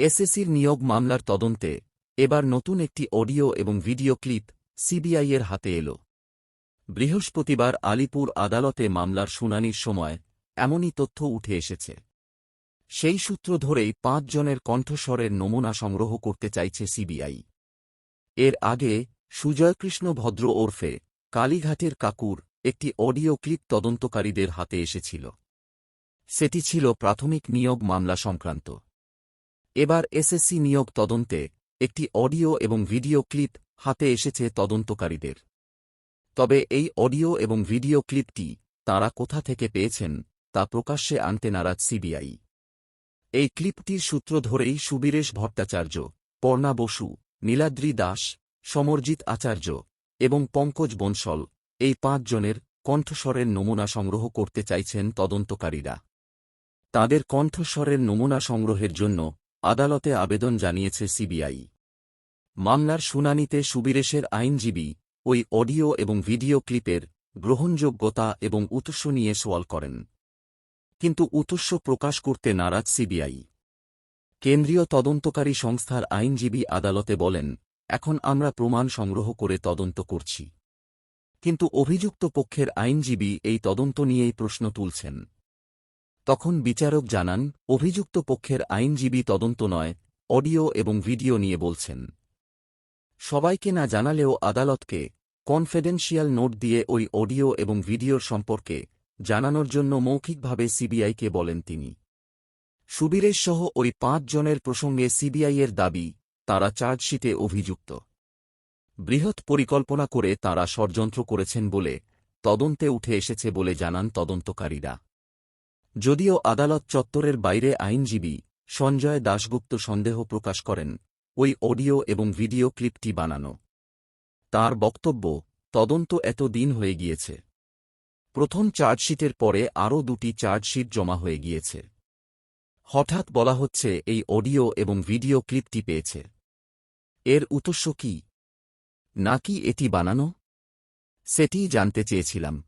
এসএসির নিয়োগ মামলার তদন্তে এবার নতুন একটি অডিও এবং ভিডিও ক্লিপ সিবিআইয়ের হাতে এল। বৃহস্পতিবার আলিপুর আদালতে মামলার শুনানির সময় এমনই তথ্য উঠে এসেছে। সেই সূত্র ধরেই পাঁচজনের কণ্ঠস্বরের নমুনা সংগ্রহ করতে চাইছে সিবিআই। এর আগে সুজয়কৃষ্ণ ভদ্র ওরফে কালীঘাটের কাকুর একটি অডিও ক্লিপ তদন্তকারীদের হাতে এসেছিল। সেটি ছিল প্রাথমিক নিয়োগ মামলা সংক্রান্ত। এবার এসএসসি নিয়োগ তদন্তে একটি অডিও এবং ভিডিও ক্লিপ হাতে এসেছে তদন্তকারীদের। তবে এই অডিও এবং ভিডিও ক্লিপটি তাঁরা কোথা থেকে পেয়েছেন তা প্রকাশ্যে আনতে নারাজ সিবিআই। এই ক্লিপটির সূত্র ধরেই সুবীরেশ ভট্টাচার্য, পর্ণা বসু, নীলাদ্রি দাস, সমরজিৎ আচার্য এবং পঙ্কজ বনশল এই পাঁচজনের কণ্ঠস্বরের নমুনা সংগ্রহ করতে চাইছেন তদন্তকারীরা। তাদের কণ্ঠস্বরের নমুনা সংগ্রহের জন্য আদালতে আবেদন জানিয়েছে সিবিআই। মামলার শুনানিতে সুবীরেশের আইনজীবী, ওই অডিও এবং ভিডিও ক্লিপের গ্রহণযোগ্যতা এবং উৎস নিয়ে সওয়াল করেন। কিন্তু উৎস প্রকাশ করতে নারাজ সিবিআই। কেন্দ্রীয় তদন্তকারী সংস্থার আইনজীবী আদালতে বলেন, এখন আমরা প্রমাণ সংগ্রহ করে তদন্ত করছি। কিন্তু অভিযুক্ত পক্ষের আইনজীবী এই তদন্ত নিয়েই প্রশ্ন তুলছেন। তখন বিচারক জানান, অভিযুক্ত পক্ষের আইনজীবী তদন্ত নয়, অডিও এবং ভিডিও নিয়ে বলছেন। সবাইকে না জানালেও আদালতকে কনফিডেন্সিয়াল নোট দিয়ে ওই অডিও এবং ভিডিওর সম্পর্কে জানানোর জন্য মৌখিকভাবে সিবিআইকে বলেন তিনি। সুবীরেশ সহ ওই পাঁচ জনের প্রসঙ্গে সিবিআইয়ের দাবি, তারা চার্জশিটে অভিযুক্ত। বৃহৎ পরিকল্পনা করে তারা ষড়যন্ত্র করেছেন বলে তদন্তে উঠে এসেছে বলে জানান তদন্তকারীরা। যদিও আদালত চত্বরের বাইরে আইনজীবী সঞ্জয় দাশগুপ্ত সন্দেহ প্রকাশ করেন, ওই অডিও এবং ভিডিও ক্লিপটি বানানো। তার বক্তব্য, তদন্ত এত দিন হয়ে গিয়েছে। প্রথম চার্জশিটের পরে আরও দুটি চার্জশিট জমা হয়ে গিয়েছে। হঠাৎ বলা হচ্ছে এই অডিও এবং ভিডিও ক্লিপটি পেয়েছে। এর উৎস কি? নাকি এটি বানানো? সেটিই জানতে চেয়েছিলাম।